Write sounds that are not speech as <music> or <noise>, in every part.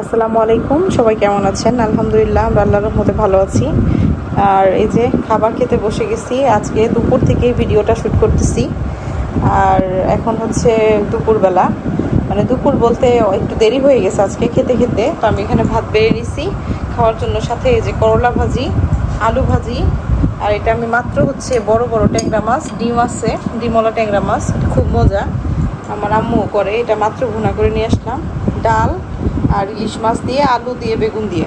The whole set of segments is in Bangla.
আসসালামু আলাইকুম, সবাই কেমন আছেন? আলহামদুলিল্লাহ, আমরা আল্লাহর রহমতে ভালো আছি। আর এই যে খাবার খেতে বসে গেছি, আজকে দুপুর থেকে ভিডিওটা শ্যুট করতেছি। আর এখন হচ্ছে দুপুরবেলা। মানে দুপুর বলতে একটু দেরি হয়ে গেছে আজকে খেতে খেতে, তো আমি এখানে ভাত বেড়ে নিছি। খাওয়ার জন্য সাথে এই যে করলা ভাজি, আলু ভাজি, আর এটা আমি মাত্র হচ্ছে বড় বড় ট্যাংরা মাছ, ডিম আছে ডিমলা ট্যাংরা মাছ, খুব মজা। আমার আম্মুও করে, এটা মাত্র ভুনা করে নিয়ে আসলাম। ডাল আর ইলিশ মাছ দিয়ে, আলু দিয়ে, বেগুন দিয়ে।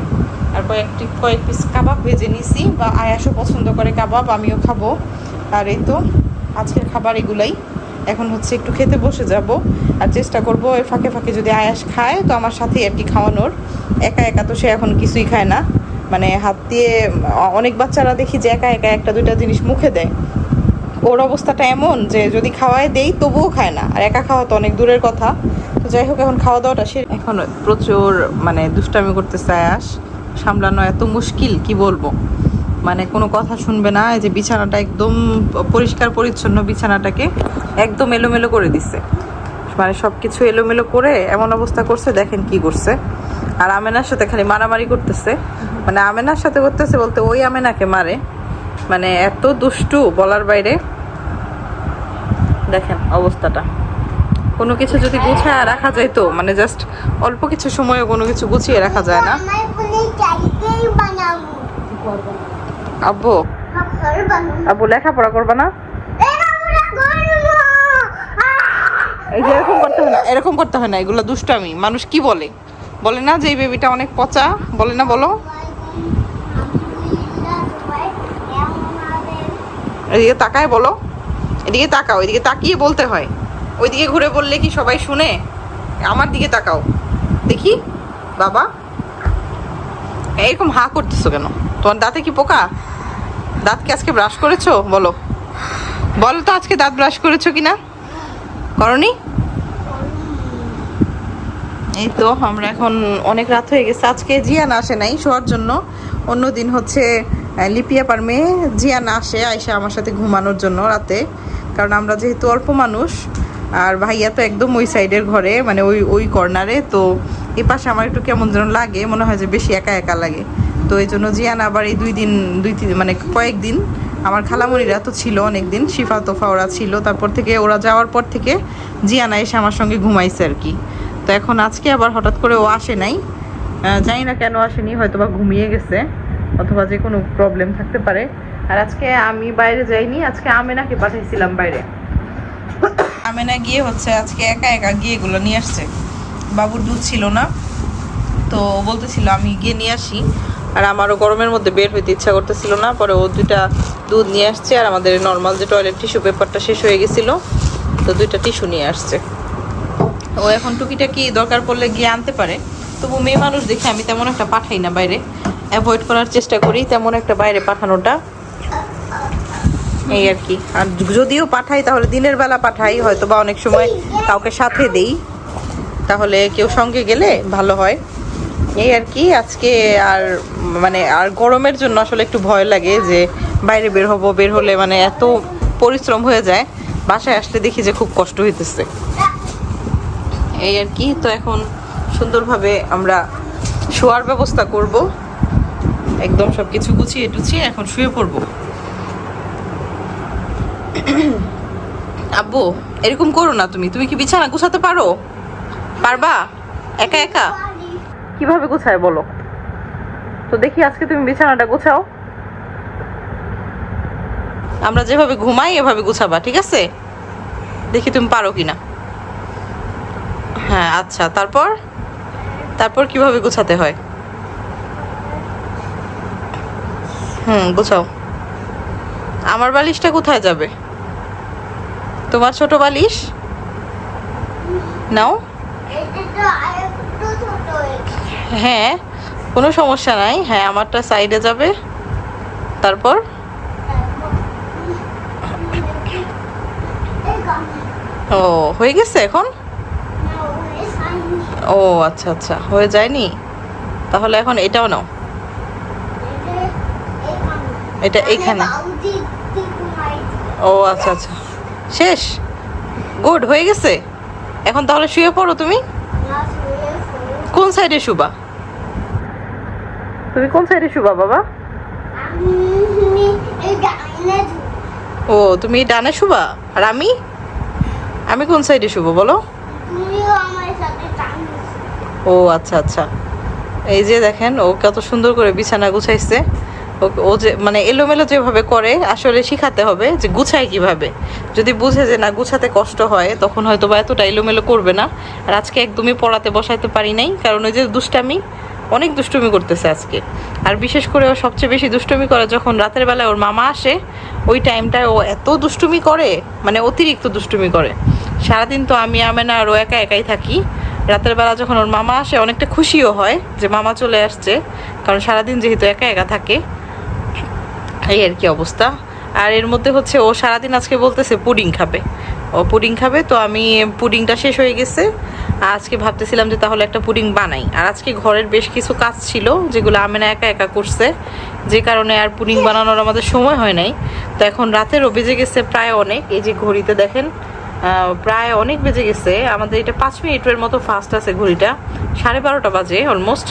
আর কয়েকটি, কয়েক পিস কাবাব ভেজে নিছি বা আয়াসও পছন্দ করে কাবাব, আমিও খাব। আর এই তো আজকের খাবার এগুলাই। এখন হচ্ছে একটু খেতে বসে যাব। আর চেষ্টা করব ওই ফাঁকে ফাঁকে যদি আয়াস খায়, তো আমার সাথেই আর কি খাওয়ানোর। একা একা তো সে এখন কিছুই খায় না। মানে হাত দিয়ে, অনেক বাচ্চারা দেখি যে একা একা একটা, দুইটা জিনিস মুখে দেয়। ওর অবস্থাটা এমন যে যদি খাওয়ায় দেই, তবুও খায় না। আর একা খাওয়া তো অনেক দূরের কথা। তো যাই হোক, এখন খাওয়া দাওয়াটা এখন প্রচুর মানে দুষ্টামি করতেছে আয়াস। সামলানো এত মুশকিল, কি বলব? মানে কোনো কথা শুনবে না। এই যে বিছানাটা একদম পরিষ্কার, পরিচ্ছন্ন বিছানাটাকে একদম এলোমেলো করে দিছে। মানে সব কিছু এলোমেলো করে এমন অবস্থা করছে, দেখেন কি করছে। আর আমেনার সাথে খালি মারামারি করতেছে। মানে আমেনার সাথে করতেছে বলতে ওই আমেনাকে মারে। মানে এত দুষ্টু বলার বাইরে। দেখেন অবস্থাটা। কোনো কিছু যদি গুছায় রাখা যায় তো মানে জাস্ট অল্প কিছু সময়ে কোনো কিছু গুছিয়ে রাখা যায় না? আব্বু আব্বু লেখাপড়া করবে না? এরকম করতে হয় না, এরকম করতে হয় না, এগুলো দুষ্টামি। মানুষ কি বলে? বলে না যে এই বেবিটা অনেক পচা? বলে না বলো? এদিকে তাকায় বলো। এদিকে তাকাও, এদিকে তাকিয়ে বলতে হয়। ওইদিকে ঘুরে বললে কি সবাই শুনে? আমার দিকে তাকাও। দেখি, বাবা। এরকম হা করতেছো কেন? তোমার দাঁতে কি পোকা? দাঁত কি আজকে ব্রাশ করেছ? বলো। বলো তো আজকে দাঁত ব্রাশ করেছ কি না করনি? এই তো, আমরা এখন অনেক রাত হয়ে গেছে। আজকে জিয়ান আসে নাই শোয়ার জন্য। অন্য দিন হচ্ছে লিপিয়া পার মেয়ে জিয়ান আসে আইসা আমার সাথে ঘুমানোর জন্য রাতে। কারণ আমরা যেহেতু অল্প মানুষ আর ভাইয়া তো একদম ওই সাইডের ঘরে মানে ওই ওই কর্নারে তো এ পাশে আমার একটু কেমন যেন লাগে, মনে হয় যে বেশি একা একা লাগে। তো এই জন্য জিয়ান আবার এই দুই দিন, দুই তিন মানে কয়েকদিন আমার খালামণিরা তো ছিল অনেক দিন শিফা তোফা ওরা ছিল। তারপর থেকে ওরা যাওয়ার পর থেকে জিয়ানা এসে আমার সঙ্গে ঘুমাইছে আর কি। তো এখন আজকে আবার হঠাৎ করে ও আসে নাই। জানি না কেন আসেনি হয়তো বা ঘুমিয়ে গেছে, অথবা যে কোনো প্রবলেম থাকতে পারে। আর আজকে আমি বাইরে যাইনি, আজকে আমেনাকে পাঠাইছিলাম বাইরে। আমেনা গিয়ে হচ্ছে আজকে একা একা গিয়ে এগুলো নিয়ে আসছে। বাবুর দুধ ছিল না, তো বলতেছিল আমি গিয়ে নিয়ে আসি। আর আমারও গরমের মধ্যে বের হইতে ইচ্ছা করতেছিল না, পরে ও দুইটা দুধ নিয়ে আসছে আর আমাদের নর্মাল যে টয়লেট টিস্যু পেপারটা শেষ হয়ে গেছিল, তো দুইটা টিস্যু নিয়ে আসছে। ও এখন টুকিটাকি দরকার পড়লে গিয়ে আনতে পারে, তবু মেয়ে মানুষ দেখে আমি তেমন একটা পাঠাই না বাইরে। অ্যাভয়েড করার চেষ্টা করি, তেমন একটা বাইরে পাঠানোটা। এই আর কি। আর যদিও পাঠাই, তাহলে দিনের বেলা পাঠাই হয়তো বা অনেক সময় কাউকে সাথে দেই। তাহলে কেউ সঙ্গে গেলে ভালো হয়। এই আর কি, আজকে আর মানে আর গরমের জন্য আসলে একটু ভয় লাগে যে বাইরে বের হব, বের হলে মানে এত পরিশ্রম হয়ে যায়। বাসায় আসলে দেখি যে খুব কষ্ট হইতেছে। এই আর কি, তো এখন সুন্দরভাবে আমরা শোয়ার ব্যবস্থা করব। একদম সব কিছু গুছিয়ে টুছিয়ে এখন শুয়ে পড়ব। <coughs> আব্বু, এরকম করো না তুমি। তুমি কি বিছানা গুছাতে পারো? পারবা? একা একা? কীভাবে গুছায় বলো? তো দেখি আজকে তুমি বিছানাটা গুছাও। আমরা যেভাবে ঘুমাই, এভাবে গুছাবা, ঠিক আছে? দেখি তুমি পারো কিনা। হ্যাঁ আচ্ছা তারপর? তারপর কীভাবে গুছাতে হয়? হুম, গুছাও। আমার বালিশটা কোথায় যাবে? তোমার ছোট বালিশ? নাও। হ্যাঁ কোনো সমস্যা নাই। হ্যাঁ আমারটা সাইডে যাবে। তারপর? ও, হয়ে গেছে এখন? ও আচ্ছা আচ্ছা হয়ে যায়নি? তাহলে এখন এটাও নাও। এটা এখানে। ও আচ্ছা আচ্ছা। শেষ। গুড হয়ে গেছে? এখন তাহলে শুয়ে পড়ো তুমি। কোন সাইডে শুবা? তুমি কোন সাইডে শুবা, বাবা? ও, তুমি ডানে শুবা? আর আমি? আমি কোন সাইডে শুবো, বলো? ও আচ্ছা আচ্ছা। এই যে দেখেন, ও কত সুন্দর করে বিছানা গুছাইছে। ও- যে মানে এলোমেলো যেভাবে করে, আসলে শিখাতে হবে যে গুছায় কীভাবে। যদি বুঝে যে না গুছাতে কষ্ট হয়, তখন হয়তো বা এতটা এলোমেলো করবে না। আর আজকে একদমই পড়াতে বসাইতে পারি নাই, কারণ ওই যে দুষ্টামি, অনেক দুষ্টুমি করতেছে আজকে। আর বিশেষ করে ও সবচেয়ে বেশি দুষ্টুমি করে যখন রাতের বেলায় ওর মামা আসে, ওই টাইমটায় ও এত দুষ্টুমি করে মানে অতিরিক্ত দুষ্টুমি করে। সারাদিন তো আমি, আমেনা আর ও একা একাই থাকি। রাতের বেলা যখন ওর মামা আসে, অনেকটা খুশিও হয় যে মামা চলে আসছে, কারণ সারাদিন যেহেতু একা একা থাকে। এই আর কি অবস্থা। আর এর মধ্যে হচ্ছে ও সারাদিন আজকে বলতেছে পুডিং খাবে। ও পুডিং খাবে, তো আমি পুডিংটা শেষ হয়ে গেছে। আজকে ভাবতেছিলাম যে তাহলে একটা পুডিং বানাই। আর আজকে ঘরের বেশ কিছু কাজ ছিল, যেগুলো আমেনা একা একা করছে। যে কারণে আর পুডিং বানানোর আমাদের সময় হয় নাই। তো এখন রাতেরও বেজে গেছে প্রায় অনেক। এই যে ঘড়িতে দেখেন প্রায় অনেক বেজে গেছে। আমাদের এটা পাঁচ মিনিটের মতো ফাস্ট আছে ঘড়িটা। সাড়ে বারোটা বাজে অলমোস্ট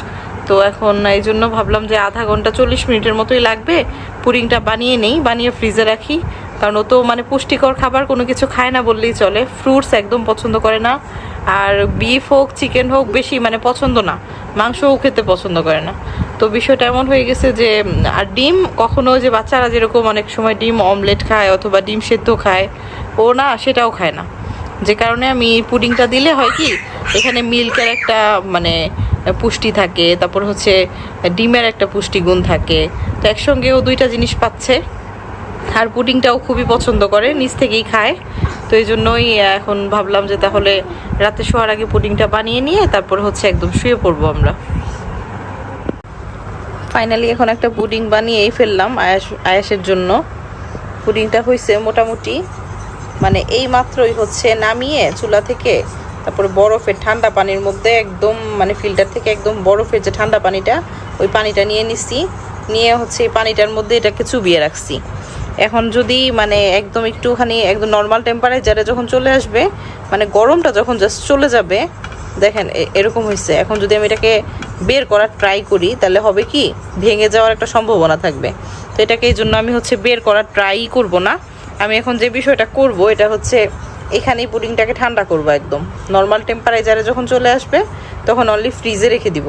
তো এখন এই জন্য ভাবলাম যে আধা ঘণ্টা চল্লিশ মিনিটের মতোই লাগবে। পুডিংটা বানিয়ে নেই, বানিয়ে ফ্রিজে রাখি। কারণ ও তো মানে পুষ্টিকর খাবার কোনো কিছু খায় না বললেই চলে। ফ্রুটস একদম পছন্দ করে না। আর বিফ হোক চিকেন হোক, বেশি মানে পছন্দ না। মাংসও খেতে পছন্দ করে না। তো বিষয়টা এমন হয়ে গেছে যে, আর ডিম কখনো যে বাচ্চারা যেরকম অনেক সময় ডিম অমলেট খায় অথবা ডিম সেদ্ধ খায়, ও না, সেটাও খায় না। যে কারণে আমি পুডিংটা দিলে হয় কি, এখানে মিল্কের একটা মানে পুষ্টি থাকে, তারপর হচ্ছে ডিমের একটা পুষ্টিগুণ থাকে। তো একসঙ্গে ও দুইটা জিনিস পাচ্ছে। আর পুডিংটাও খুবই পছন্দ করে, নিচ থেকেই খায়। তো এই জন্যই এখন ভাবলাম যে তাহলে রাতে শোয়ার আগে পুডিংটা বানিয়ে নিয়ে তারপর হচ্ছে একদম শুয়ে পড়ব আমরা। ফাইনালি এখন একটা পুডিং বানিয়েই ফেললাম আয়াস, আয়াসের জন্য। পুডিংটা হয়েছে মোটামুটি মানে এই মাত্রই হচ্ছে নামিয়ে চুলা থেকে তারপরে বরফের ঠান্ডা পানির মধ্যে একদম মানে ফিল্টার থেকে একদম বরফের যে ঠান্ডা পানিটা, ওই পানিটা নিয়ে নিছি। নিয়ে হচ্ছে এই পানিটার মধ্যে এটাকে চুবিয়ে রাখছি। এখন যদি মানে একদম একটুখানি, একদম নর্মাল টেম্পারেচারে যখন চলে আসবে মানে গরমটা যখন জাস্ট চলে যাবে, দেখেন এরকম হয়েছে এখন যদি আমি এটাকে বের করার ট্রাই করি, তাহলে হবে কি? ভেঙে যাওয়ার একটা সম্ভাবনা থাকবে। তো এটাকে এই জন্য আমি হচ্ছে বের করার ট্রাই করব না। আমি এখন যে বিষয়টা করব, এটা হচ্ছে এখানেই পুডিংটাকে ঠান্ডা করব একদম। নর্মাল টেম্পারেচারে যখন চলে আসবে, তখন অনলি ফ্রিজে রেখে দিব।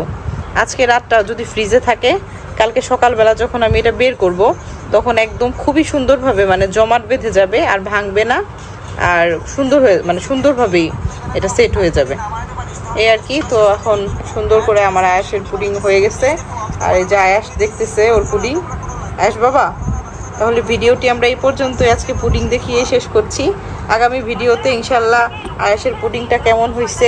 আজকে রাতটা যদি ফ্রিজে থাকে, কালকে সকালবেলা যখন আমি এটা বের করব, তখন একদম খুবই সুন্দরভাবে মানে জমাট বেঁধে যাবে আর ভাঙবে না, আর সুন্দর হয়ে মানে সুন্দরভাবেই এটা সেট হয়ে যাবে। এই আর কি, তো এখন সুন্দর করে আমার আয়াসের পুডিং হয়ে গেছে। আর এই যে আয়াস দেখতেছে ওর পুডিং। আয়াস বাবা, তাহলে ভিডিওটি আমরা এই পর্যন্তই। আজকে পুডিং দেখিয়ে শেষ করছি। আগামী ভিডিওতে ইনশাল্লাহ আয়াসের পুডিংটা কেমন হয়েছে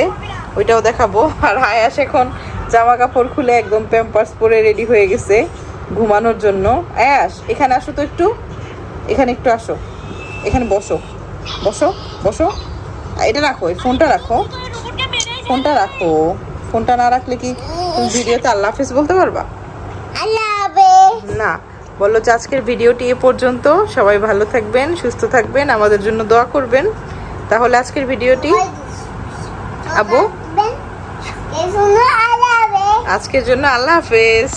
ওইটাও দেখাবো। আর আয়াস এখন জামা কাপড় খুলে একদম প্যাম্পার্স পরে রেডি হয়ে গেছে ঘুমানোর জন্য। আয়াস এখানে আসো তো একটু। এখানে একটু আসো। এখানে বসো। বসো বসো। এটা রাখো এই ফোনটা রাখো। ফোনটা রাখো। ফোনটা না রাখলে কি তুমি ভিডিওতে আল্লাহ হাফিজ বলতে পারবা? না। বলল যে আজকের ভিডিওটি এ পর্যন্ত। সবাই ভালো থাকবেন সুস্থ থাকবেন আমাদের জন্য দোয়া করবেন। তাহলে আজকের ভিডিওটি হাফেজ। আজকের জন্য আল্লাহ হাফেজ।